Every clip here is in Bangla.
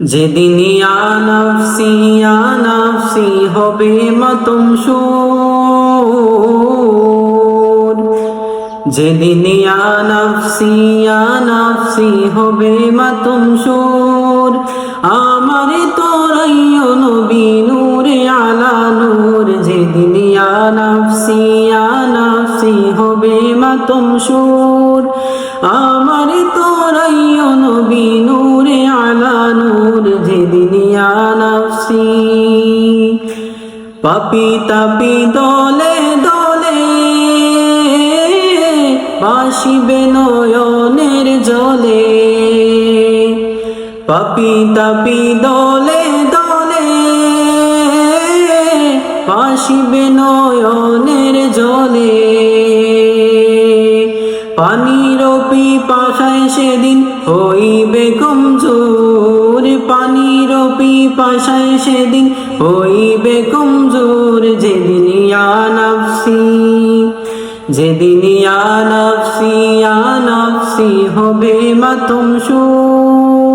যেদিন নফসি নফসি হবে মাতুম সুর যেদিন নফসি নফসি হবে মাতুম সুর আমার তোরাইও নবী নূরে আলা নূর। যেদিন নফসি নফসি হবে মাতুম সুর আমার নফসি পাপি তাপি দলে দলে বাসিবে নয়নের জলে। পাপি তাপি দলে দলে বাসিবে নয়নের জলে। পানির পাশায় সেদিন হইবে কমজোর পানির পাশায় সেদিন হইবে কমজোর যেদিন যেদিন নফসি নফসি হবে সুর।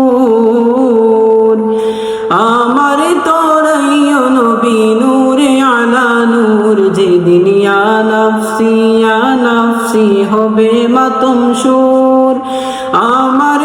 আমার তোরাইও নবী নূরে আলা নূর, যেদিন নফসি নফসি হবে মাতুম সুর। আমার